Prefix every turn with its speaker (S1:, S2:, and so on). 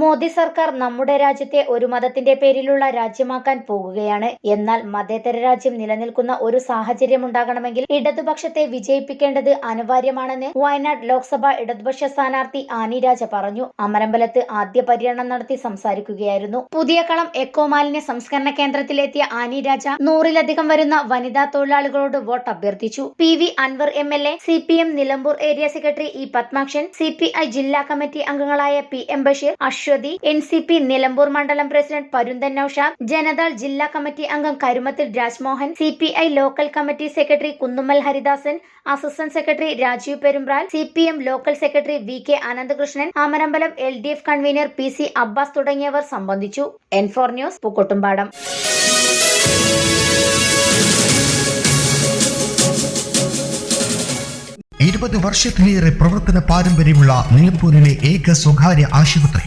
S1: Modi സർക്കാർ നമ്മുടെ രാജ്യത്തെ ഒരു മതത്തിന്റെ പേരിലുള്ള രാജ്യമാക്കാൻ പോകുകയാണ്. എന്നാൽ മതേതര രാജ്യം നിലനിൽക്കുന്ന ഒരു സാഹചര്യം ഉണ്ടാകണമെങ്കിൽ ഇടതുപക്ഷത്തെ വിജയിപ്പിക്കേണ്ടത് അനിവാര്യമാണെന്ന് വയനാട് ലോക്സഭാ ഇടതുപക്ഷ സ്ഥാനാർത്ഥി ആനി രാജ പറഞ്ഞു. അമരമ്പലത്ത് ആദ്യ പര്യടനം നടത്തി സംസാരിക്കുകയായിരുന്നു. പുതിയ കളം എക്കോ മാലിന്യ സംസ്കരണ കേന്ദ്രത്തിലെത്തിയ ആനി രാജ നൂറിലധികം വരുന്ന വനിതാ തൊഴിലാളികളോട് വോട്ട് അഭ്യർത്ഥിച്ചു. P V Anvar M L A C P M Nilambur area secretary E Padmakshan C P I ജില്ലാ കമ്മിറ്റി അംഗങ്ങളായ P M Basheer Aswathy N C P Nilambur മണ്ഡലം പ്രസിഡന്റ് പരുന്തൻ നൌഷാദ് ജനതാൾ ജില്ലാ കമ്മിറ്റി അംഗം Karumathil Rajmohan C P I local committee secretary Kunnummal Haridasan assistant secretary Rajeev Perumpral C P M local secretary V K Ananthakrishnan Amarambalam L D F convener P C Abbas തുടങ്ങിയവർ സംബന്ധിച്ചു. N four news Pookkottumpadam.
S2: ഇരുപത് വർഷത്തിലേറെ പ്രവർത്തന പാരമ്പര്യമുള്ള നിലമ്പൂരിലെ ഏക സ്വകാര്യ ആശുപത്രി.